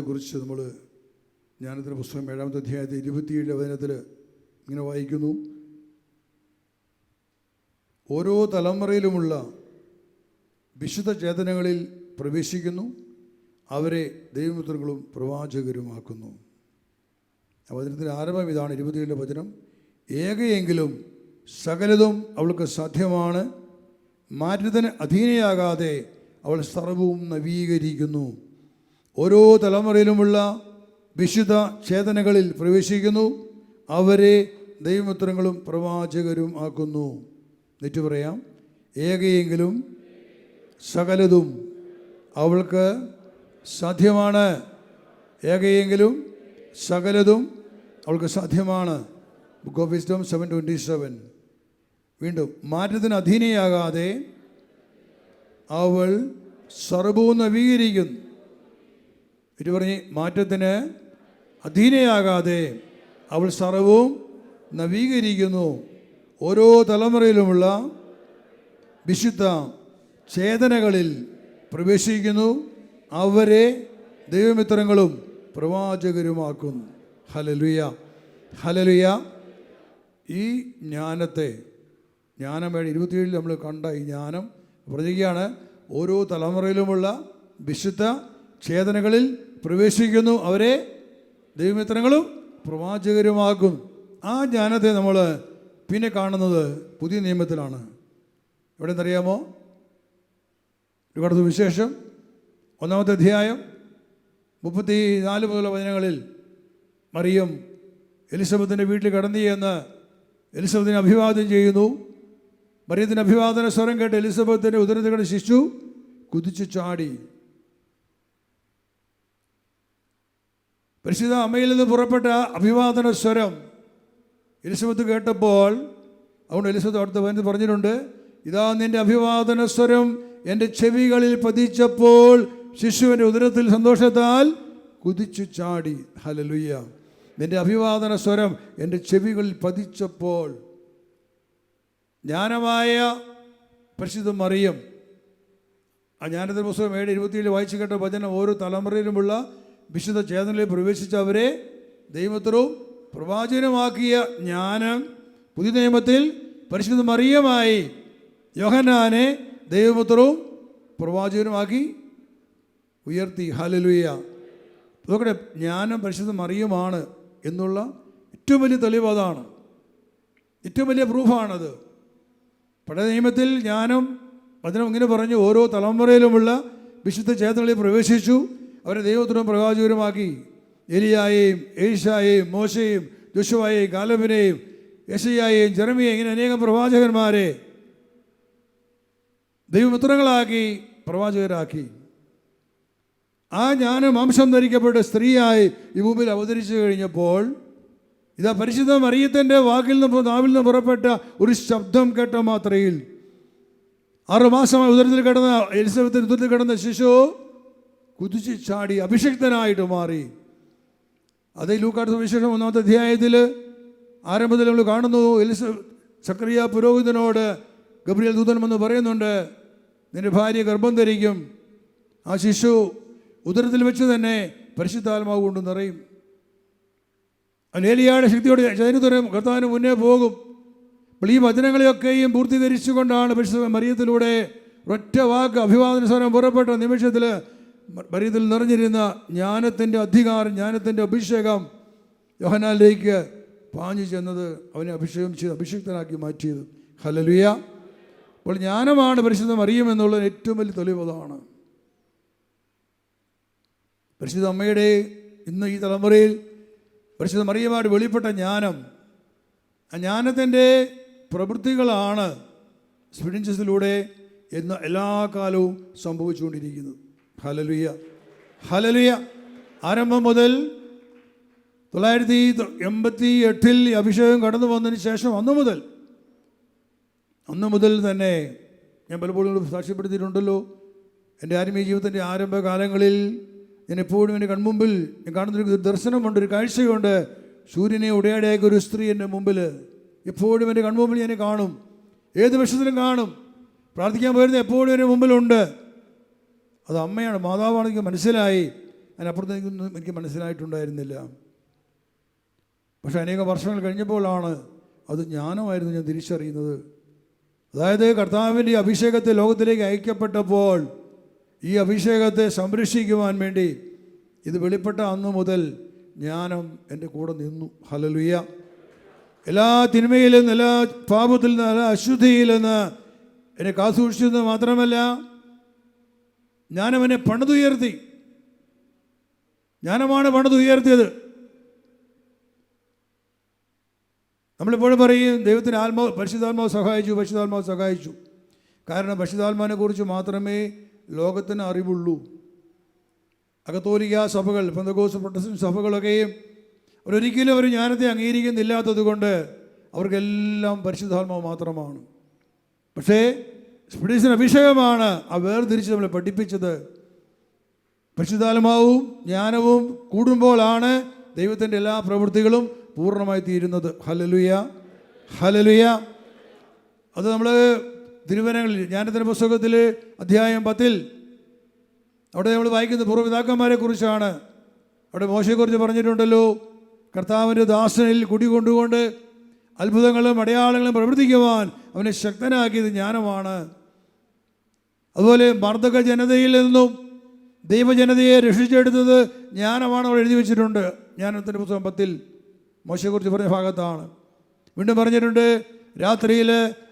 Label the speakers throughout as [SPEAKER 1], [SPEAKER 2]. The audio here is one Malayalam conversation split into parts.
[SPEAKER 1] ജ്ഞാനത്തെക്കുറിച്ച് നമ്മൾ ജ്ഞാനത്തിന്റെ പുസ്തകം ഏഴാമത്തെ അധ്യായത്തെ ഇരുപത്തിയേഴ് വചനത്തിൽ ഇങ്ങനെ വായിക്കുന്നു. ഓരോ തലമുറയിലുമുള്ള വിശുദ്ധ ചേതനകളിൽ പ്രവേശിക്കുന്നു. അവരെ ദൈവമിത്രങ്ങളും പ്രവാചകരുമാക്കുന്നു. വചനത്തിന്റെ ആരംഭം ഇതാണ് ഇരുപത്തിയേഴ് വചനം. ഏകയെങ്കിലും സകലതും അവൾക്ക് സാധ്യമാണ്. മാറ്റത്തിന് അധീനയാകാതെ അവൾ സർവവും നവീകരിക്കുന്നു. ഓരോ തലമുറയിലുമുള്ള വിശുദ്ധ ചേതനകളിൽ പ്രവേശിക്കുന്നു. അവരെ ദൈവമിത്രങ്ങളും പ്രവാചകരും ആക്കുന്നു. എന്നിട്ട് പറയാം ഏകയെങ്കിലും സകലതും അവൾക്ക് സാധ്യമാണ്. ഏകയെങ്കിലും സകലതും അവൾക്ക് സാധ്യമാണ്. Book of wisdom seven twenty seven വീണ്ടും മാറ്റത്തിന് അധീനയാകാതെ അവൾ സർവവും നവീകരിക്കുന്നു. ഇത് പറഞ്ഞ് മാറ്റത്തിന് അധീനയാകാതെ അവൾ സർവവും നവീകരിക്കുന്നു. ഓരോ തലമുറയിലുമുള്ള വിശുദ്ധ ചേതനകളിൽ പ്രവേശിക്കുന്നു. അവരെ ദൈവമിത്രങ്ങളും പ്രവാചകരുമാക്കുന്നു. ഹലലുയ ഹലലുയ ഈ ജ്ഞാനത്തെ ജ്ഞാനം വേണം ഇരുപത്തിയേഴിൽ നമ്മൾ കണ്ട ഈ ജ്ഞാനം പ്രതികയാണ് ഓരോ തലമുറയിലുമുള്ള വിശുദ്ധ ചേതനകളിൽ പ്രവേശിക്കുന്നു. അവരെ ദൈവമിത്രങ്ങളും പ്രവാചകരുമാകും ആ ജ്ഞാനത്തെ നമ്മൾ പിന്നെ കാണുന്നത് പുതിയ നിയമത്തിലാണ്. എവിടെ നിന്നറിയാമോ ഒരു വിശേഷം ഒന്നാമത്തെ അധ്യായം മുപ്പത്തി നാല് മുതലുള്ള വചനങ്ങളിൽ മറിയം എലിസബത്തിന്റെ വീട്ടിൽ കടന്നു എന്ന് എലിസബത്തിനെ അഭിവാദ്യം ചെയ്യുന്നു. മറിയത്തിന്റെ അഭിവാദന സ്വരം കേട്ട് എലിസബത്തിന്റെ ഉദരത്തിയുടെ ശിശു കുതിച്ചു ചാടി. പരിശുദ്ധ അമ്മയിൽ നിന്ന് പുറപ്പെട്ട അഭിവാദന സ്വരം എലിസബത്ത് കേട്ടപ്പോൾ അതുകൊണ്ട് എലിസബത്ത് അടുത്ത പറഞ്ഞിട്ടുണ്ട് ഇതാ നിന്റെ അഭിവാദന സ്വരം എന്റെ ചെവികളിൽ പതിച്ചപ്പോൾ ശിശുവിന്റെ ഉദരത്തിൽ സന്തോഷത്താൽ കുതിച്ചു ചാടി. ഹലലുയ്യ നിന്റെ അഭിവാദന സ്വരം എന്റെ ചെവികളിൽ പതിച്ചപ്പോൾ ജ്ഞാനമായ പരിശുദ്ധ മറിയം. ആ ജ്ഞാനത്തിന്റെ പുസ്തകം ഏഴ് ഇരുപത്തിയേഴ് വായിച്ചു കേട്ട വചനം ഓരോ തലമുറയിലുമുള്ള വിശുദ്ധ ചേതനയിൽ പ്രവേശിച്ചവരെ ദൈവത്തിലും പ്രവാചകനുമാക്കിയ ജ്ഞാനം പുതിയ നിയമത്തിൽ പരിശുദ്ധ മറിയമായി യോഹനാനെ ദൈവപുത്രവും പ്രവാചകനുമാക്കി ഉയർത്തി. ഹലലുയ അതൊക്കെ ജ്ഞാനം പരിശുദ്ധ മറിയമാണ് എന്നുള്ള ഏറ്റവും വലിയ തെളിവ് അതാണ്. ഏറ്റവും വലിയ പ്രൂഫാണത്. പഴയ നിയമത്തിൽ ജ്ഞാനം വചനം ഇങ്ങനെ പറഞ്ഞു ഓരോ തലമുറയിലുമുള്ള വിശുദ്ധ ചേതനകളിൽ പ്രവേശിച്ചു. അവരെ ദൈവത്തിനും പ്രവാചകരുമാക്കി എലിയായെയും ഏഷായെയും മോശയെയും ജുഷുവായെയും കാലബിനെയും യശയായെയും ജെറമിയെയും ഇങ്ങനെ അനേകം പ്രവാചകന്മാരെ ദൈവമിത്രങ്ങളാക്കി പ്രവാചകരാക്കി. ആ ജ്ഞാനം അംശം ധരിക്കപ്പെട്ട സ്ത്രീയായി ഈ ഭൂമിയിൽ അവതരിച്ചു കഴിഞ്ഞപ്പോൾ ഇതാ പരിശുദ്ധ മറിയത്തിന്റെ വാക്കിൽ നിന്ന് നാവിൽ നിന്ന് പുറപ്പെട്ട ഒരു ശബ്ദം കേട്ട മാത്രയിൽ ആറുമാസമായി ഉദരത്തിൽ കിടന്ന എലിസബത്തിന് ഉദരത്തിൽ കിടന്ന ശിശു കുതിച്ച് ചാടി അഭിഷിക്തനായിട്ട് മാറി. അതേ ലൂക്കാട് സുവിശേഷം ഒന്നാമത്തെ അധ്യായത്തിൽ ആരംഭത്തിൽ നമ്മൾ കാണുന്നു എലിസ ചക്രിയ പുരോഹിതനോട് ഗബ്രിയൽ ദൂതൻ എന്ന് പറയുന്നുണ്ട് നിന്റെ ഭാര്യ ഗർഭം ധരിക്കും ആ ശിശു ഉദരത്തിൽ വെച്ച് തന്നെ പരിശുദ്ധാത്മാവ് കൊണ്ട് നിറയും. അലേലിയായുടെ ശക്തിയോട് ചൈനത്തുരം കർത്താവിന് മുന്നേ പോകും. അപ്പോൾ ഈ വചനങ്ങളെയൊക്കെയും പൂർത്തീകരിച്ചുകൊണ്ടാണ് പരിശുദ്ധ മറിയത്തിലൂടെ ഒറ്റ വാക്ക് അഭിവാദന സ്വരം പുറപ്പെട്ട നിമിഷത്തിൽ മറിയത്തിൽ നിറഞ്ഞിരുന്ന ജ്ഞാനത്തിന്റെ അധികാരം ജ്ഞാനത്തിന്റെ അഭിഷേകം യോഹനാലിലേക്ക് പാഞ്ഞു ചെന്നത് അവനെ അഭിഷേകം ചെയ്ത് അഭിഷിക്തനാക്കി മാറ്റിയത്. ഹലലുയ അപ്പോൾ ജ്ഞാനമാണ് പരിശുദ്ധം അറിയുമെന്നുള്ളത് ഏറ്റവും വലിയ തെളിവതാണ്. പരിശുദ്ധ അമ്മയുടെ ഇന്ന് ഈ തലമുറയിൽ പരിശുദ്ധ മറിയമായിട്ട് വെളിപ്പെട്ട ജ്ഞാനം ആ ജ്ഞാനത്തിന്റെ പ്രവൃത്തികളാണ് സ്പിഡിൻസിലൂടെ എന്ന് എല്ലാ കാലവും സംഭവിച്ചുകൊണ്ടിരിക്കുന്നത്. ഹലലുയ ഹലലുയ ആരംഭം മുതൽ തൊള്ളായിരത്തി എൺപത്തി എട്ടിൽ അഭിഷേകം കടന്നു വന്നതിന് ശേഷം അന്നു മുതൽ അന്നു മുതൽ തന്നെ ഞാൻ പലപ്പോഴും സാക്ഷ്യപ്പെടുത്തിയിട്ടുണ്ടല്ലോ. എന്റെ ആത്മീയ ജീവിതത്തിന്റെ ആരംഭകാലങ്ങളിൽ ഞാൻ എപ്പോഴും എന്റെ കൺമുമ്പിൽ ഞാൻ കാണുന്നൊരു ദർശനമുണ്ട് ഒരു കാഴ്ചയുണ്ട്. സൂര്യനെ ഉടയാടിയായ ഒരു സ്ത്രീ എന്റെ മുമ്പിൽ എപ്പോഴും എന്റെ കൺമുമ്പിൽ ഞാൻ കാണും. ഏത് വിഷത്തിലും കാണും. പ്രാർത്ഥിക്കാൻ പോയിരുന്ന എപ്പോഴും എന്റെ മുമ്പിലുണ്ട്. അത് അമ്മയാണ്. മാതാവാണെങ്കിൽ മനസ്സിലായി. അതിനപ്പുറത്തേക്കൊന്നും എനിക്ക് മനസ്സിലായിട്ടുണ്ടായിരുന്നില്ല. പക്ഷേ അനേക വർഷങ്ങൾ കഴിഞ്ഞപ്പോഴാണ് അത് ജ്ഞാനമായിരുന്നു ഞാൻ തിരിച്ചറിയുന്നത്. അതായത് കർത്താവിന്റെ അഭിഷേകത്തെ ലോകത്തിലേക്ക് അയക്കപ്പെട്ടപ്പോൾ ഈ അഭിഷേകത്തെ സംരക്ഷിക്കുവാൻ വേണ്ടി ഇത് വെളിപ്പെട്ട അന്ന് മുതൽ ജ്ഞാനം എന്റെ കൂടെ നിന്നു. ഹലലുയ എല്ലാ തിന്മയിലും എല്ലാ പാപത്തിൽ നിന്ന് എല്ലാ അശുദ്ധിയിൽ നിന്ന് എന്നെ കാസൂക്ഷിച്ചത് മാത്രമല്ല ജ്ഞാനം എന്നെ പണിതുയർത്തി. ജ്ഞാനമാണ് പണിതുയർത്തിയത്. നമ്മളിപ്പോഴും പറയും ദൈവത്തിന് ആത്മാവ് പരിശുദ്ധാത്മാവ് സഹായിച്ചു പരിശുദ്ധാത്മാവ് സഹായിച്ചു. കാരണം പരിശുദ്ധാത്മാവിനെ കുറിച്ച് മാത്രമേ ലോകത്തിന് അറിവുള്ളൂ. അകത്തോലിക്ക സഭകൾ പെന്തകോസ് പ്രൊട്ടസ്റ്റന്റ് സഭകളൊക്കെയും അവരൊരിക്കലും ഒരു ജ്ഞാനത്തെ അംഗീകരിക്കുന്നില്ലാത്തത് കൊണ്ട് അവർക്കെല്ലാം പരിശുദ്ധാത്മാവ് മാത്രമാണ്. പക്ഷേ സ്പിരിറ്റ്സിന് അഭിഷേകമാണ് ആ വേർതിരിച്ച് നമ്മളെ പഠിപ്പിച്ചത്. പരിശുദ്ധാത്മാവും ജ്ഞാനവും കൂടുമ്പോഴാണ് ദൈവത്തിന്റെ എല്ലാ പ്രവൃത്തികളും പൂർണമായി തീരുന്നത്. ഹലലുയ ഹലലുയ അത് നമ്മൾ തിരുവനങ്ങളിൽ ജ്ഞാനത്തിന്റെ പുസ്തകത്തിൽ അധ്യായം പത്തിൽ. അവിടെ നമ്മൾ വായിക്കുന്ന പൂർവപിതാക്കന്മാരെ കുറിച്ചാണ്. അവിടെ മോശയെക്കുറിച്ച് പറഞ്ഞിട്ടുണ്ടല്ലോ. കർത്താവിന്റെ ദാസനിൽ കുടികൊണ്ടുകൊണ്ട് അത്ഭുതങ്ങളും അടയാളങ്ങളും പ്രവർത്തിക്കുവാൻ അവനെ ശക്തനാക്കിയത് ജ്ഞാനമാണ്. അതുപോലെ മർദ്ദക ജനതയിൽ നിന്നും ദൈവജനതയെ രക്ഷിച്ചെടുത്തത് ജ്ഞാനമാണ് അവിടെ എഴുതി വെച്ചിട്ടുണ്ട്. ജ്ഞാനത്തിന്റെ പുസ്തകം പത്തിൽ മോശയെക്കുറിച്ച് പറഞ്ഞ ഭാഗത്താണ്. വീണ്ടും പറഞ്ഞിട്ടുണ്ട് രാത്രിയിൽ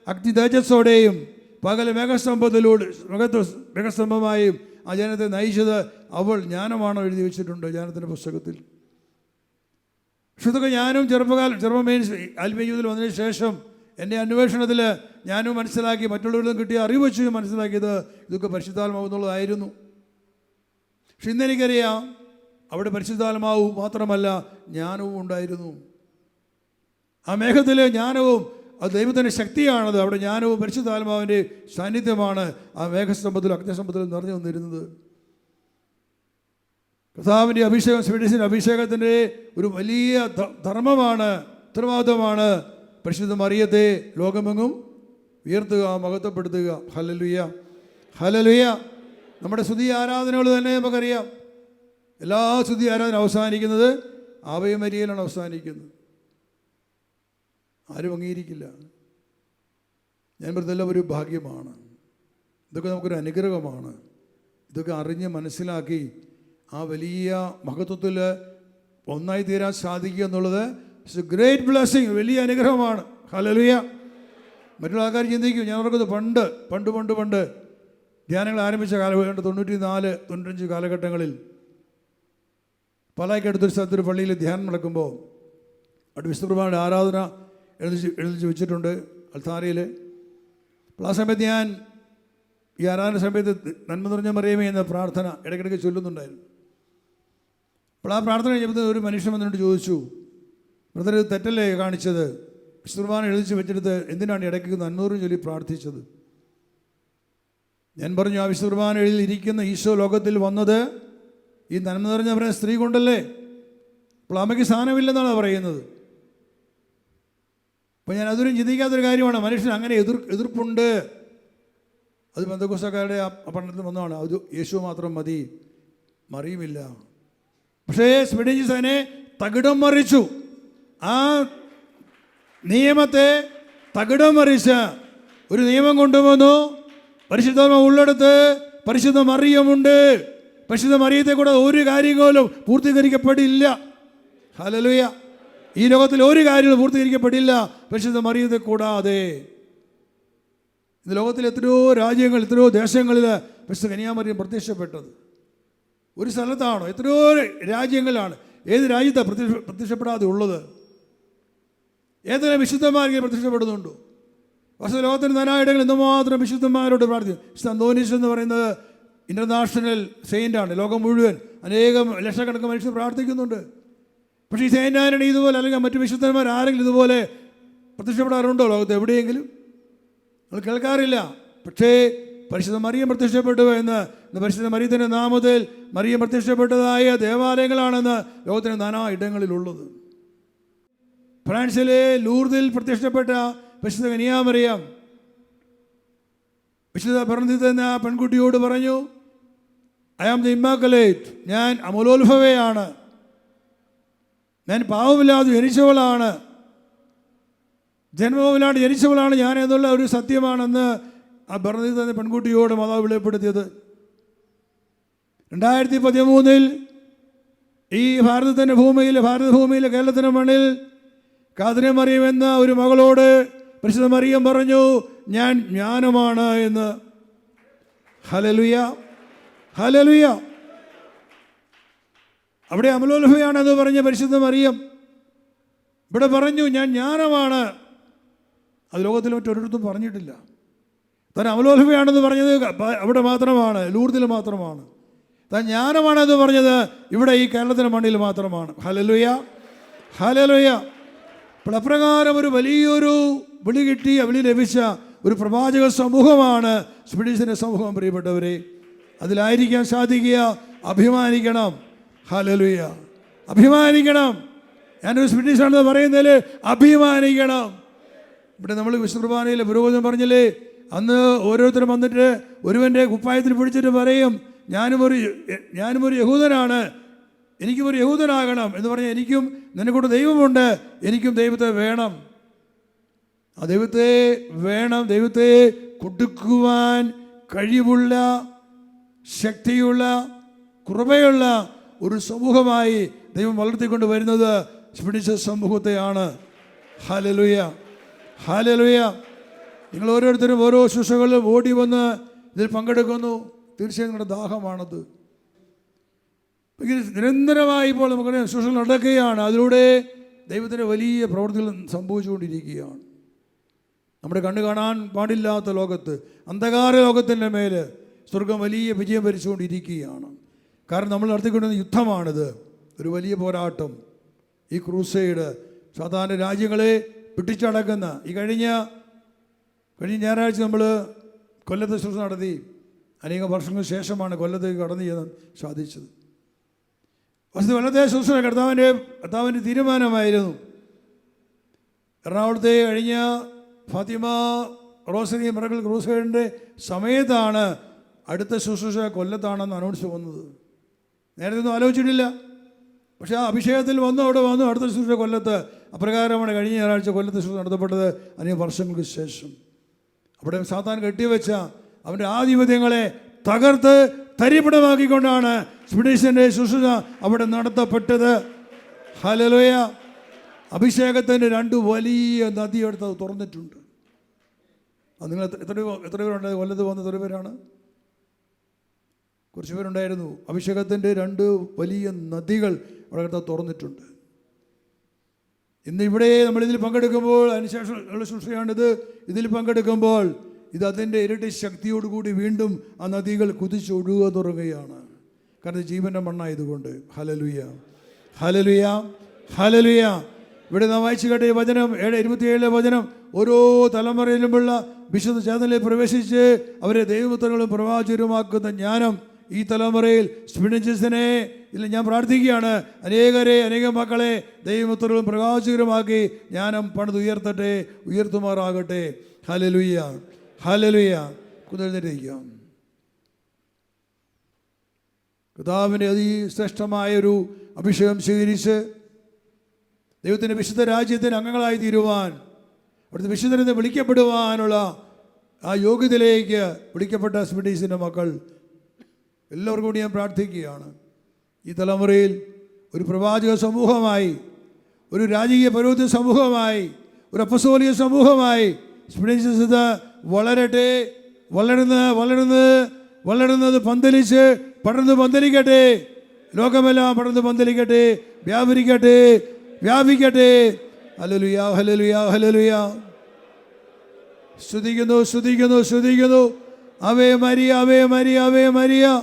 [SPEAKER 1] അഗ്നി തേജസ്സോടെയും പകൽ മേഘസ്തംഭത്തിലൂടെ മൃഗത്വ മേഘസ്തംഭമായും ആ ജനത്തെ നയിച്ചത് അവൾ ജ്ഞാനമാണോ എഴുതി വെച്ചിട്ടുണ്ട് ജ്ഞാനത്തിന്റെ പുസ്തകത്തിൽ. ഇതൊക്കെ ഞാനും ചെറുപ്പകാലം ചെറുപ്പം മീൻസ് ആത്മീയ ജീവിതത്തിൽ വന്നതിന് ശേഷം എന്റെ അന്വേഷണത്തിൽ ഞാനും മനസ്സിലാക്കി മറ്റുള്ളവരിലും കിട്ടിയ അറിവ് വെച്ച് മനസ്സിലാക്കിയത് ഇതൊക്കെ പരിശുദ്ധാത്മാവെന്നുള്ളതായിരുന്നു. പക്ഷെ ഇന്നെനിക്കറിയാം അവിടെ പരിശുദ്ധാത്മാവ് മാത്രമല്ല ജ്ഞാനവും ഉണ്ടായിരുന്നു. ആ മേഘത്തിൽ ജ്ഞാനവും അത് ദൈവത്തിന്റെ ശക്തിയാണത്. അവിടെ ജ്ഞാനവും പരിശുദ്ധാത്മാവിന്റെ സാന്നിധ്യമാണ് ആ മേഘസ്തംഭത്തിലും അഗ്നിസ്തംഭത്തിലും നിറഞ്ഞു വന്നിരുന്നത് കർത്താവിന്റെ അഭിഷേകം സ്വീഡിഷിന്റെ അഭിഷേകത്തിന്റെ ഒരു വലിയ ധർമ്മമാണ് ഉത്തരവാദിത്തമാണ് പരിശുദ്ധ മറിയത്തെ ലോകമെങ്ങും ഉയർത്തുക മഹത്വപ്പെടുത്തുക. ഹലലുയ ഹലലുയ നമ്മുടെ സ്തുതി ആരാധനകൾ തന്നെ നമുക്കറിയാം. എല്ലാ സ്തുതി ആരാധന അവസാനിക്കുന്നത് ആവയമരിയയിലാണ് അവസാനിക്കുന്നത്. ആരും അംഗീകരിക്കില്ല. ഞാൻ പറഞ്ഞതെല്ലാം ഒരു ഭാഗ്യമാണ്. ഇതൊക്കെ നമുക്കൊരു അനുഗ്രഹമാണ്. ഇതൊക്കെ അറിഞ്ഞ് മനസ്സിലാക്കി ആ വലിയ മഹത്വത്തിൽ ഒന്നായി തീരാൻ സാധിക്കുക എന്നുള്ളത് ഇറ്റ്സ് എ ഗ്രേറ്റ് ബ്ലെസ്സിങ് വലിയ അനുഗ്രഹമാണ്. ഹലലുയ മറ്റുള്ള ആൾക്കാർ ചിന്തിക്കും ഞാൻ ഓർക്കുന്നത് പണ്ട് പണ്ട് പണ്ട് പണ്ട് ധ്യാനങ്ങൾ ആരംഭിച്ച കാലഘട്ടം തൊണ്ണൂറ്റി നാല് തൊണ്ണൂറ്റഞ്ച് കാലഘട്ടങ്ങളിൽ പാലായിക്കടുത്തൊരു സ്ഥലത്തൊരു പള്ളിയിൽ ധ്യാനം നടക്കുമ്പോൾ അവിടെ വിശുദ്ധപ്രഭായുടെ ആരാധന എഴുതി എഴുതി വെച്ചിട്ടുണ്ട് അൽത്താരയിൽ അപ്പോൾ ആ സമയത്ത് ഞാൻ ഈ ആരാധന സമയത്ത് നന്മ നിറഞ്ഞ മറിയമേ എന്ന പ്രാർത്ഥന ഇടയ്ക്കിടയ്ക്ക് ചൊല്ലുന്നുണ്ടായിരുന്നു. അപ്പോൾ ആ പ്രാർത്ഥന കഴിഞ്ഞപ്പോൾ ഒരു മനുഷ്യൻ വന്നിട്ട് ചോദിച്ചു ബ്രദർ ഇത് തെറ്റല്ലേ കാണിച്ചത്? വിശുദ്ധർമാനം എഴുതിച്ച് വെച്ചെടുത്ത് എന്തിനാണ് ഇടയ്ക്ക് നന്മൂറും ചൊല്ലി പ്രാർത്ഥിച്ചത്? ഞാൻ പറഞ്ഞു ആ വിശുദ്ധർമാനം എഴുതി ഇരിക്കുന്ന ഈശോ ലോകത്തിൽ വന്നത് ഈ നന്മ നിറഞ്ഞ പറഞ്ഞ സ്ത്രീ കൊണ്ടല്ലേ? അപ്പോൾ അമ്മയ്ക്ക് സ്ഥാനമില്ലെന്നാണ് പറയുന്നത്. അപ്പോൾ ഞാൻ അതൊരു ചിന്തിക്കാത്തൊരു കാര്യമാണ്. മനുഷ്യൻ അങ്ങനെ എതിർ എതിർപ്പുണ്ട്. അത് ബന്ധുക്കുസക്കാരുടെ ആ പഠനത്തിൽ വന്നതാണ്. അത് യേശു മാത്രം മതി. മറിയുമില്ല. പക്ഷേ സ്പിഡിഞ്ചസ് അതിനെ തകിടം മറിച്ചു. ആ നിയമത്തെ തകിടം മറിച്ച ഒരു നിയമം കൊണ്ടുവന്നു. പരിശുദ്ധ ഉള്ളെടുത്ത് പരിശുദ്ധ മറിയമുണ്ട്. പരിശുദ്ധ മറിയത്തെ കൂടെ ഒരു കാര്യങ്ങളും പൂർത്തീകരിക്കപ്പെടില്ല. ഹലലുയ ഈ ലോകത്തിൽ ഒരു കാര്യങ്ങളും പൂർത്തീകരിക്കപ്പെടില്ല. പരിശുദ്ധ മറിയത്തെ കൂടാതെ. ഇന്ന് ലോകത്തിൽ എത്രയോ രാജ്യങ്ങൾ എത്രയോ ദേശങ്ങളിൽ പരിശുദ്ധ കന്യാമറിയം പ്രത്യക്ഷപ്പെട്ടത്. ഒരു സ്ഥലത്താണോ എത്രയോ രാജ്യങ്ങളിലാണ് ഏത് രാജ്യത്താണ് പ്രത്യക്ഷ പ്രത്യക്ഷപ്പെടാതെ ഉള്ളത്? ഏതെങ്കിലും വിശുദ്ധന്മാർക്ക് പ്രത്യക്ഷപ്പെടുന്നുണ്ടോ? പക്ഷേ ലോകത്തിന് നാനായിടങ്ങളിൽ എന്തുമാത്രം വിശുദ്ധന്മാരോട് പ്രാർത്ഥിക്കും അന്തോനീസ് എന്ന് പറയുന്നത് ഇന്റർനാഷണൽ സെയിന്റാണ് ലോകം മുഴുവൻ അനേകം ലക്ഷക്കണക്കിന് മനുഷ്യർ പ്രാർത്ഥിക്കുന്നുണ്ട്. പക്ഷേ ഈ സെയിന്റ് ആന്റണി ഇതുപോലെ അല്ലെങ്കിൽ മറ്റു വിശുദ്ധന്മാർ ആരെങ്കിലും ഇതുപോലെ പ്രത്യക്ഷപ്പെടാറുണ്ടോ ലോകത്ത്? എവിടെയെങ്കിലും? നമ്മൾ കേൾക്കാറില്ല. പക്ഷേ പരിശുദ്ധ മറിയം പ്രത്യക്ഷപ്പെട്ടു എന്ന് പരിശുദ്ധ മറിയത്തിന്റെ നാമത്തിൽ മറിയം പ്രത്യക്ഷപ്പെട്ടതായ ദേവാലയങ്ങളാണെന്ന് ലോകത്തിന് നാനാ ഇടങ്ങളിലുള്ളത്. ഫ്രാൻസിലെ ലൂർദിൽ പ്രത്യക്ഷപ്പെട്ട വിശുദ്ധ കനിയാമറിയാം. വിശുദ്ധ പറഞ്ഞു എന്ന ആ പെൺകുട്ടിയോട് പറഞ്ഞു ഐ ആം ദ ഇമ്മാക്കലേറ്റ് ഞാൻ അമലോത്ഭവയാണ്. ഞാൻ പാവമില്ലാതെ ജനിച്ചവളാണ്. ജന്മവുമില്ലാണ്ട് ജനിച്ചവളാണ് ഞാൻ എന്നുള്ള ഒരു സത്യമാണെന്ന് ആ ഭരണത്തിൽ തന്നെ പെൺകുട്ടിയോട് മാതാവ് വെളിപ്പെടുത്തിയത്. രണ്ടായിരത്തി പതിമൂന്നിൽ ഈ ഭാരതത്തിന്റെ ഭൂമിയിൽ ഭാരതഭൂമിയിൽ കേരളത്തിന്റെ മണ്ണിൽ കാതിരെ മറിയം എന്ന ഒരു മകളോട് പരിശുദ്ധ മറിയം പറഞ്ഞു ഞാൻ ജ്ഞാനമാണ് എന്ന്. ഹലലുയ ഹലലുയ അവിടെ അമലോത്ഭയാണെന്ന് പറഞ്ഞ പരിശുദ്ധ മറിയം ഇവിടെ പറഞ്ഞു ഞാൻ ജ്ഞാനമാണ് അത് ലോകത്തിൽ മറ്റൊരിടത്തും പറഞ്ഞിട്ടില്ല. താൻ അമലോത്ഭയാണെന്ന് പറഞ്ഞത് അവിടെ മാത്രമാണ് ലൂർദിൽ മാത്രമാണ്. താൻ ജ്ഞാനമാണെന്ന് പറഞ്ഞത് ഇവിടെ ഈ കേരളത്തിന്റെ മണ്ണിൽ മാത്രമാണ്. ഹലലുയ ഹലലുയ അപ്പോൾ അപ്രകാരം ഒരു വലിയൊരു വിളി കിട്ടി. വിളി ലഭിച്ച ഒരു പ്രവാചക സമൂഹമാണ് സ്പിഡിസിന്റെ സമൂഹം. പ്രിയപ്പെട്ടവരെ അതിലായിരിക്കാൻ സാധിക്കുക. അഭിമാനിക്കണം. ഹലലുയ അഭിമാനിക്കണം. ഞാനൊരു സ്പിഡിഷാണെന്ന് പറയുന്നതിൽ അഭിമാനിക്കണം. ഇവിടെ നമ്മൾ വിശ്വകുർബാനയിലെ പുരോഗതി പറഞ്ഞില്ലേ അന്ന് ഓരോരുത്തരും വന്നിട്ട് ഒരുവന്റെ കുപ്പായത്തിൽ പിടിച്ചിട്ട് പറയും ഞാനും ഒരു ഞാനും ഒരു യഹൂദനാണ്. എനിക്കും ഒരു യഹൂദനാകണം എന്ന് പറഞ്ഞാൽ എനിക്കും നിനക്കൂടെ ദൈവമുണ്ട് എനിക്കും ദൈവത്തെ വേണം. ആ ദൈവത്തെ വേണം ദൈവത്തെ കൊടുക്കുവാൻ കഴിവുള്ള ശക്തിയുള്ള കൃപയുള്ള ഒരു സമൂഹമായി ദൈവം വളർത്തിക്കൊണ്ട് വരുന്നത് സ്പിടിച്ച സമൂഹത്തെയാണ്. ഹാലലുയ ഹാലലുയ നിങ്ങൾ ഓരോരുത്തരും ഓരോ ശുശ്രകളിലും ഓടി വന്ന് ഇതിൽ പങ്കെടുക്കുന്നു. തീർച്ചയായും നിങ്ങളുടെ ദാഹമാണത്. നിരന്തരമായി ഇപ്പോൾ നമുക്ക് ശുശ്രൂഷ നടക്കുകയാണ്. അതിലൂടെ ദൈവത്തിന്റെ വലിയ പ്രവൃത്തികൾ സംഭവിച്ചുകൊണ്ടിരിക്കുകയാണ്. നമ്മുടെ കണ്ണ് കാണാൻ പാടില്ലാത്ത ലോകത്ത് അന്ധകാര ലോകത്തിന്റെ മേൽ സ്വർഗം വലിയ വിജയം ഭരിച്ചുകൊണ്ടിരിക്കുകയാണ് കാരണം നമ്മൾ നടത്തിക്കൊണ്ടിരുന്ന യുദ്ധമാണിത്. ഒരു വലിയ പോരാട്ടം. ഈ ക്രൂസൈഡ് സാധാരണ രാജ്യങ്ങളെ പിടിച്ചടക്കുന്ന ഈ കഴിഞ്ഞ കഴിഞ്ഞ ഞായറാഴ്ച നമ്മൾ കൊല്ലത്തെ ശുശ്രൂഷ നടത്തി. അനേകം വർഷങ്ങൾക്ക് ശേഷമാണ് കൊല്ലത്തേക്ക് കടന്നു ചെയ്യാൻ സാധിച്ചത്. വസ്തു കൊല്ലത്തെ ശുശ്രൂഷ കർത്താവിന്റെ കർത്താവിന്റെ തീരുമാനമായിരുന്നു. എറണാകുളത്തെ കഴിഞ്ഞ ഫാത്തിമ റോസറി മിറക്കൽ ക്രൂസൈഡിന്റെ സമയത്താണ് അടുത്ത ശുശ്രൂഷ കൊല്ലത്താണെന്ന് അനൗൺസ് വന്നത്. നേരത്തെ ഒന്നും ആലോചിച്ചിട്ടില്ല. പക്ഷേ ആ അഭിഷേകത്തിൽ വന്നു അവിടെ വന്നു അടുത്ത ശുശ്രൂഷ കൊല്ലത്ത്. അപ്രകാരമാണ് കഴിഞ്ഞ ഞായറാഴ്ച കൊല്ലത്ത് ശുശ്രൂഷ നടത്തപ്പെട്ടത് അനേക വർഷങ്ങൾക്ക് ശേഷം. അവിടെ സാത്താൻ കെട്ടിവെച്ച അവന്റെ ആധിപത്യങ്ങളെ തകർത്ത് തരിപ്പടമാക്കിക്കൊണ്ടാണ് സ്പിഡീഷന്റെ ശുശ്രൂഷ അവിടെ നടത്തപ്പെട്ടത്. ഹലലോയ അഭിഷേകത്തിന്റെ രണ്ട് വലിയ നദി എടുത്ത് തുറന്നിട്ടുണ്ട്. അത് നിങ്ങൾ എത്ര- എത്ര പേരുണ്ട്? കൊല്ലത്ത് വന്ന എത്ര പേരാണ്? കുറച്ച് പേരുണ്ടായിരുന്നു. അഭിഷേകത്തിന്റെ രണ്ട് വലിയ നദികൾ അവിടെ തുറന്നിട്ടുണ്ട്. ഇന്ന് ഇവിടെ നമ്മൾ ഇതിൽ പങ്കെടുക്കുമ്പോൾ അതിനുശേഷം ഉള്ള ശുശ്രൂഷയാണിത്. ഇതിൽ പങ്കെടുക്കുമ്പോൾ ഇത് അതിന്റെ ഇരട്ടി ശക്തിയോടുകൂടി വീണ്ടും ആ നദികൾ കുതിച്ചൊഴുക തുടങ്ങുകയാണ്. കാരണം ജീവന്റെ മണ്ണായതുകൊണ്ട്. ഹലലുയ ഹലലുയ ഹലലുയ ഇവിടെ നാം വായിച്ചു കേട്ട വചനം ഏഴ് ഇരുപത്തിയേഴിലെ വചനം ഓരോ തലമുറയിലുമുള്ള വിശുദ്ധ ചേതനയിൽ പ്രവേശിച്ച് അവരെ ദൈവപുത്രങ്ങളും പ്രവാചകരുമാക്കുന്ന ജ്ഞാനം ഈ തലമുറയിൽ സ്പിഡിഞ്ചസിനെ ഇല്ല ഞാൻ പ്രാർത്ഥിക്കുകയാണ്. അനേകരെ അനേകം മക്കളെ ദൈവപുത്രങ്ങളും പ്രവാചകരുമാക്കി ജ്ഞാനം പണിതുയർത്തട്ടെ ഉയർത്തുമാറാകട്ടെ. ഹലലുയ്യ ഹലലുയ്യ കുതിർന്നിരിക്കാം കർത്താവിന്റെ അതിശ്രേഷ്ഠമായൊരു അഭിഷേകം സ്വീകരിച്ച് ദൈവത്തിന്റെ വിശുദ്ധ രാജ്യത്തിന് അംഗങ്ങളായി തീരുവാൻ അവിടുത്തെ വിശുദ്ധരെന്ന് വിളിക്കപ്പെടുവാനുള്ള ആ യോഗ്യതയിലേക്ക് വിളിക്കപ്പെട്ട സ്മിഡീസിന്റെ മക്കൾ എല്ലാവർക്കും കൂടി ഞാൻ പ്രാർത്ഥിക്കുകയാണ്. ഈ തലമുറയിൽ ഒരു പ്രവാചക സമൂഹമായി ഒരു രാജകീയ പരോധ സമൂഹമായി ഒരു അപ്പസോലിയ സമൂഹമായി സ്പിഡീസസ് വളരട്ടെ വളരുന്ന വളരുന്ന് വളരുന്നത് പന്തലിച്ച് പടർന്ന് പന്തലിക്കട്ടെ. ലോകമെല്ലാം പടർന്ന് പന്തലിക്കട്ടെ. വ്യാപരിക്കട്ടെ വ്യാപിക്കട്ടെ. ഹലലുയാ ഹലലുയാ ഹലലുയാ സ്തുതിക്കുന്നു സ്തുതിക്കുന്നു സ്തുതിക്കുന്നു. Away Maria away Maria away Maria.